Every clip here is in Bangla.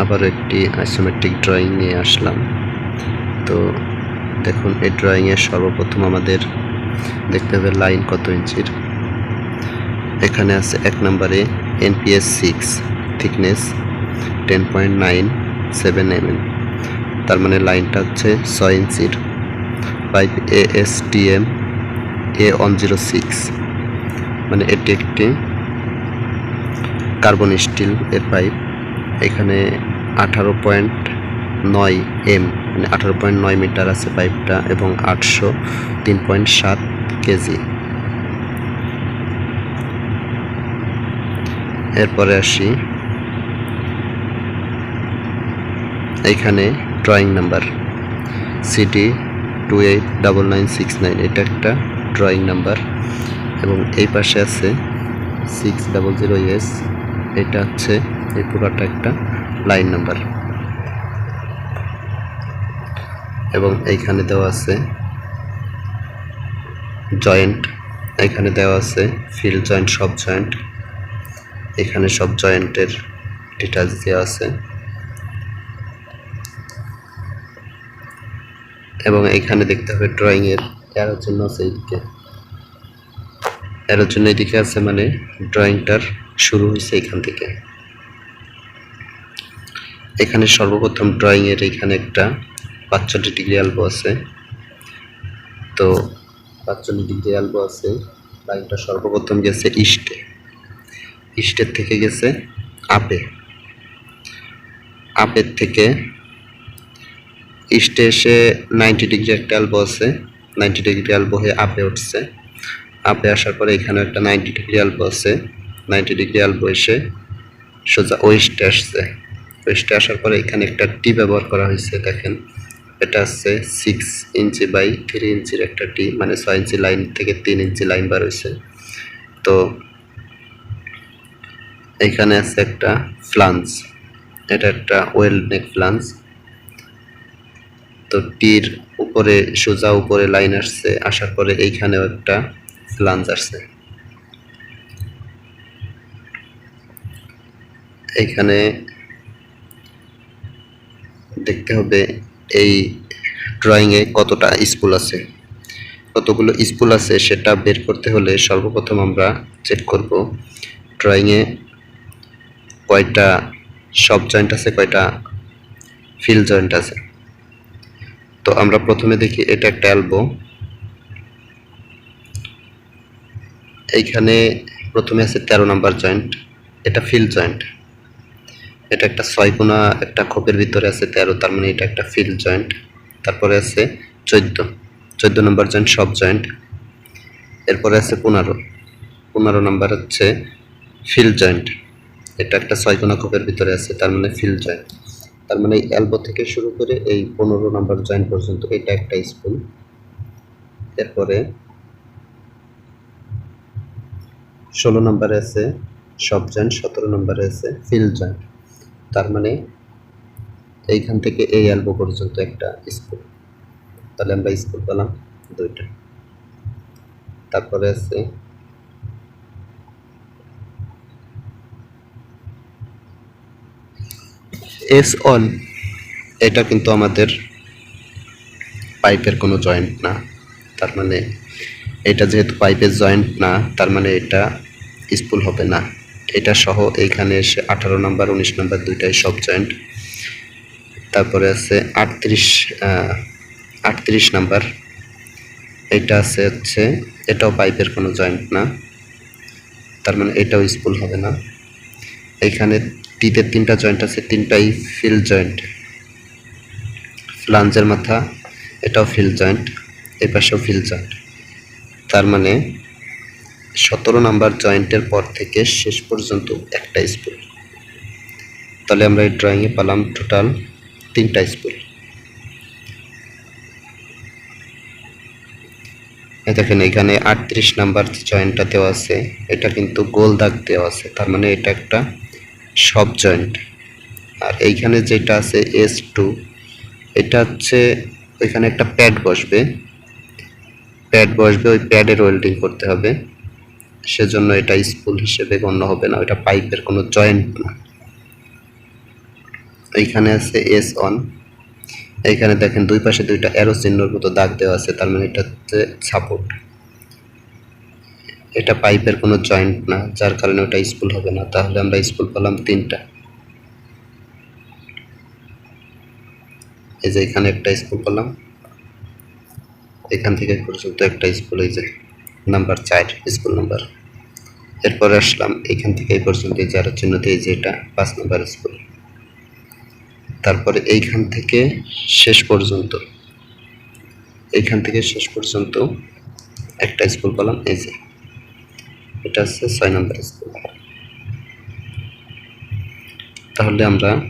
আবার একটি আইসোমেট্রিক ড্রয়িং নিয়ে আসলাম। তো দেখুন, এই ড্রয়িংয়ে সর্বপ্রথম আমাদের দেখতে হবে লাইন কত ইঞ্চির। এখানে আছে এক নম্বরে NPS six thickness ten point nine seven M তার মানে লাইনটা হচ্ছে ছয় ইঞ্চির। Pipe A S T M A one zero six মানে এটি একটি কার্বন স্টিল এর পাইপ এখানে আঠারো পয়েন্ট নয় এম মানে আঠারো পয়েন্ট নয় মিটার আছে পাইপটা এবং আটশো তিন পয়েন্ট সাত কেজি। এরপরে আসি। এইখানে drawing number, CT two eight double nine six nine, এটা একটা ড্রয়িং নাম্বার। এবং এই পাশে আছে সিক্স ডাবল জিরো এস, এটা হচ্ছে এই পুরোটা একটা লাইন নাম্বার। এবং এইখানে দেওয়া আছে জয়েন্ট এখানে দেওয়া আছে ফিল জয়েন্ট, সব জয়েন্ট। এখানে সব জয়েন্টের ডিটেলস দেওয়া আছে। এবং এখানে দেখতে হবে ড্রয়িং এর এর জন্য আছে এইদিকে। এর জন্য এইদিকে আছে মানে ড্রয়িংটার শুরু হয়েছে এখান থেকে। এখানে সর্বপ্রথম ড্রয়িং এর এখানে একটা পাঁচচল্লিশ ডিগ্রি অ্যালবো আছে। তো পাঁচচল্লিশ ডিগ্রি অ্যালবো আছে। লাইনটা সর্বপ্রথম গেছে ইস্টে ইস্টের থেকে গেছে আপে আপের থেকে ইস্টে এসে নাইনটি ডিগ্রি একটা অ্যালবো আছে। নাইনটি ডিগ্রি অ্যালবো হয়ে আপে উঠছে। আপে আসার পরে এখানে একটা নাইনটি ডিগ্রি অ্যালবো আছে। নাইনটি ডিগ্রি অ্যালবো এসে সোজা ওয়েস্টে আসছে। ওয়েস্টে আসার পরে এখানে একটা টি ব্যবহার করা হয়েছে, দেখেন। এটা আছে সিক্স ইঞ্চি বাই থ্রি ইঞ্চির একটা টি মানে ছয় ইঞ্চি লাইন থেকে তিন ইঞ্চি লাইন বার হয়েছে। তো এখানে আছে একটা ফ্লান্স এটা একটা ওয়েল নেক ফ্লান্স তো টির উপরে, সোজা উপরে লাইন আসছে, আসার পরে এইখানেও একটা ফ্লান্স আসছে। এইখানে দেখতে হবে এই ড্রয়িংয়ে কতটা স্কুল আছে। কতগুলো স্কুল আছে সেটা বের করতে হলে সর্বপ্রথম আমরা চেক করব। ড্রয়িংয়ে কয়টা সব জয়েন্ট আছে, কয়টা ফিল জয়েন্ট আছে। তো আমরা প্রথমে দেখি এটা একটা অ্যালবো এইখানে প্রথমে আছে তেরো নাম্বার জয়েন্ট এটা ফিল জয়েন্ট এটা একটা ছয় কোনা একটা খোপের ভিতরে আছে তেরো, তার মানে এটা একটা ফিল জয়েন্ট তারপরে আছে চোদ্দ। চোদ্দ নম্বর জয়েন্ট সব জয়েন্ট এরপরে আছে পনেরো। পনেরো নাম্বার হচ্ছে ফিল জয়েন্ট এটা একটা ছয় কোনা খোপের ভিতরে আছে, তার মানে ফিল জয়েন্ট তার মানে এই অ্যালবো থেকে শুরু করে এই পনেরো নাম্বার জয়েন্ট পর্যন্ত এটা একটা স্পুল এরপরে ষোলো নম্বরে আছে সব জয়েন্ট সতেরো নম্বরে আছে ফিল জয়েন্ট তার মানে এইখান থেকে এই এলবো পর্যন্ত একটা স্কুল। তাহলে আমরা স্কুল পেলাম দুইটা। তারপরে আছে এস অন এটা কিন্তু আমাদের পাইপের কোনো জয়েন্ট না। তার মানে এটা যেহেতু পাইপের জয়েন্ট না, তার মানে এটা স্পুল হবে না। এটা সহ এইখানে এসে আঠারো নাম্বার, উনিশ নাম্বার দুইটাই সব জয়েন্ট তারপরে আছে আটত্রিশ আটত্রিশ নাম্বার। এটা আছে হচ্ছে, এটাও পাইপের কোনো জয়েন্ট না। তার মানে এটাও স্পুল হবে না। এইখানে টিতে তিনটা জয়েন্ট আছে, তিনটাই ফিল জয়েন্ট ফ্লাঞ্জের মাথা, এটাও ফিল জয়েন্ট এই পাশেও ফিল জয়েন্ট তার মানে সতেরো নাম্বার জয়েন্টের পর থেকে শেষ পর্যন্ত একটা স্পুল তাহলে আমরা এই ড্রয়িংয়ে পেলাম টোটাল তিনটা স্পুল দেখেন, এখানে আটত্রিশ নাম্বার জয়েন্টটা দেওয়া আছে, এটা কিন্তু গোল দাগ দেওয়া আছে। তার মানে এটা একটা সব জয়েন্ট। আর এইখানে যেটা আছে এস টু এটা হচ্ছে ওইখানে একটা প্যাড বসবে। প্যাড বসবে, ওই প্যাডের ওয়েল্ডিং করতে হবে। সেজন্য এটা স্পুল হিসেবে গণ্য হবে না ওটা পাইপের কোনো জয়েন্ট না। এইখানে আছে এস অন এইখানে দেখেন দুই পাশে দুইটা অ্যারো চিহ্নর মতো দাগ দেওয়া আছে, তার মানে এটা হচ্ছে সাপোর্ট এটা পাইপের কোনো জয়েন্ট না, যার কারণে ওটা স্পুল হবে না। তাহলে আমরা স্পুল পেলাম তিনটা। এই যে এখানে একটা স্কুল পেলাম, এখান থেকে পর্যন্ত একটা স্কুল এই যে নাম্বার চার, স্কুল নাম্বার। এরপরে আসলাম এখান থেকে এই পর্যন্ত যার চিহ্ন দিয়ে যে এটা পাঁচ নাম্বার স্কুল। তারপরে এইখান থেকে শেষ পর্যন্ত, এইখান থেকে শেষ পর্যন্ত একটা স্কুল পেলাম, এই যে। এটা হচ্ছে ছয় নম্বর স্কুল। তাহলে আমরা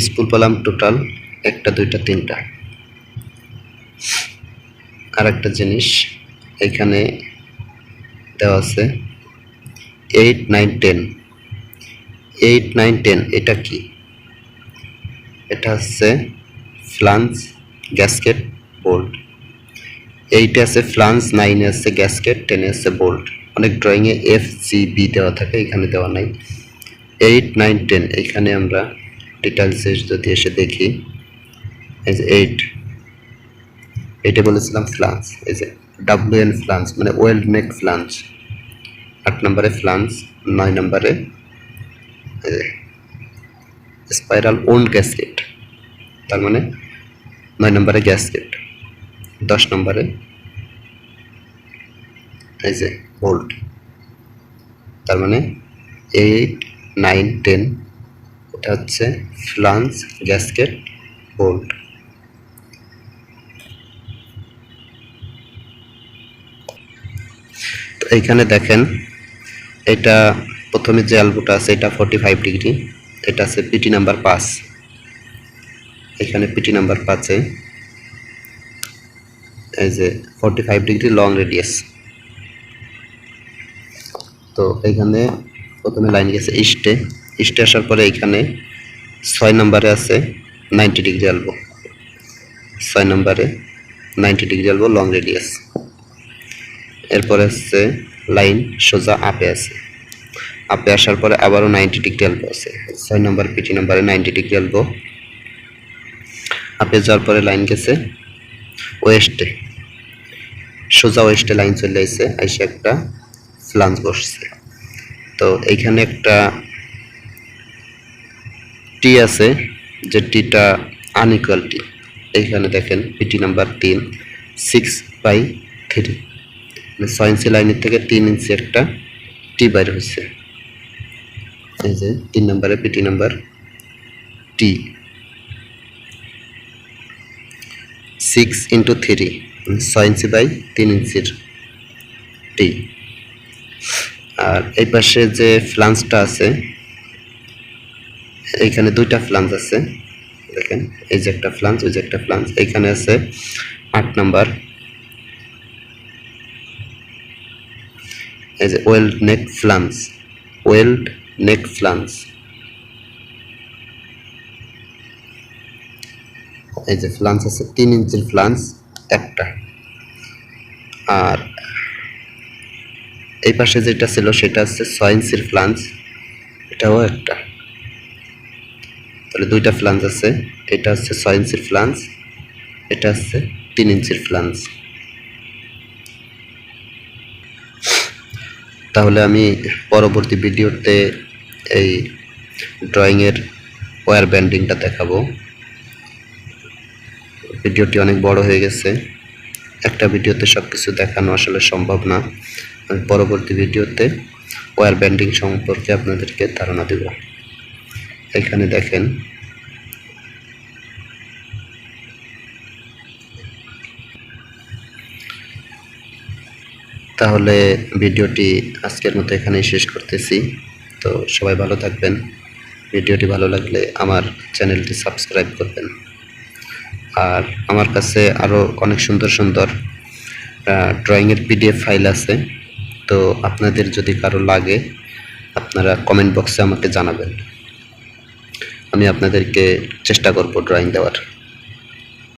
স্কুল পেলাম টোটাল একটা, দুইটা, তিনটা। আর একটা জিনিস এখানে দেওয়া আছে eight nine ten eight nine ten এটা কি? এটা হচ্ছে ফ্লান্স গ্যাসকেট বোল্ট এইটে আছে ফ্লান্স নাইনে আছে গ্যাসকেট টেনে আছে বোল্ট অনেক ড্রয়িংয়ে এফ সি বি দেওয়া থাকে, এখানে দেওয়া নাই। এইট নাইন টেন এখানে আমরা ডিটেলসে যদি এসে দেখি এইট এইটে বলেছিলাম ফ্লান্স, এই যে ডাব্লিউ এন ফ্লান্স মানে ওয়েল্ড নেক ফ্লান্স। আট নম্বরে ফ্লান্স, নয় নম্বরে স্পাইরাল ওন গ্যাসকেট তার মানে নয় নম্বরে গ্যাসকেট দশ নম্বরে এই যে বোল্ট, তার মানে এইট নাইন টেন, এটা হচ্ছে ফ্লান্স গ্যাসকেট বোল্ট তো এইখানে দেখেন, এটা প্রথমে যে অ্যালবোটা আছে, এটা ফর্টি ফাইভ ডিগ্রি, এটা আছে পিটি নাম্বার পাঁচ। এখানে পিটি নাম্বার পাঁচে এই যে forty five degree long radius তো এখানে প্রথমে লাইন গেছে ইস্টে ইস্টে আসার পরে এখানে ছয় নম্বরে আছে নাইনটি ডিগ্রি অ্যালবো ছয় নম্বরে ninety degree elbow long radius এরপরে হচ্ছে লাইন সোজা আপে আছে। আপে আসার পরে আবারও নাইনটি ডিগ্রি অ্যালবো আছে। ছয় নম্বর পিটি নম্বরে নাইনটি ডিগ্রি অ্যালবো আপে যাওয়ার পরে লাইন গেছে ওয়েস্টে সোজা ওয়েস্টে লাইন চলে আসছে আইসে একটা ফ্লান্স বসছে। তো এইখানে একটা টি আছে, যে টিটা আনইকুয়াল টি এইখানে দেখেন পিটি নাম্বার তিন সিক্স বাই থ্রি ছয় ইঞ্চি লাইনের থেকে তিন ইঞ্চি একটা টি বাইর হয়েছে এই যে, তিন নম্বরে পিটি নাম্বার টি সিক্স ইন্টু থ্রি ছয় ইঞ্চি বাই তিন ইঞ্চির টি আর এই পাশে যে ফ্লান্সটা আছে, এইখানে দুইটা ফ্লান্স আছে। দেখেন, এই যে একটা ফ্লান্স ওই যে একটা ফ্লান্স এইখানে আছে আট নাম্বার এই যে ওয়েল্ড নেক ফ্লান্স ওয়েল্ড নেক ফ্লান্স এই যে ফ্লান্স আছে তিন ইঞ্চির ফ্লান্স একটা। আর এই পাশে যেটা ছিল, সেটা হচ্ছে ছয় ইঞ্চির ফ্লান্স এটাও একটা। তাহলে দুইটা ফ্লান্স আছে, এটা হচ্ছে ছয় ইঞ্চির ফ্লান্স এটা হচ্ছে তিন ইঞ্চির ফ্লান্স তাহলে আমি পরবর্তী ভিডিওতে এই ড্রয়িংয়ের ওয়্যার ব্যান্ডিংটা দেখাবো। ভিডিওটি অনেক বড় হয়ে গেছে। একটা ভিডিওতে সব কিছু দেখানো আসলে সম্ভব না। আমি পরবর্তী ভিডিওতে ওয়্যার ব্যান্ডিং সম্পর্কে আপনাদেরকে ধারণা দেব। এখানে দেখেন তাহলে ভিডিওটি আজকের মতো এখানেই শেষ করতেছি। তো সবাই ভালো থাকবেন। ভিডিওটি ভালো লাগলে আমার চ্যানেলটি সাবস্ক্রাইব করবেন। আর আমার কাছে আরও অনেক সুন্দর সুন্দর ড্রয়িংয়ের পিডিএফ ফাইল আছে। তো আপনাদের যদি কারও লাগে, আপনারা কমেন্ট বক্সে আমাকে জানাবেন। আমি আপনাদেরকে চেষ্টা করব ড্রয়িং দেওয়ার।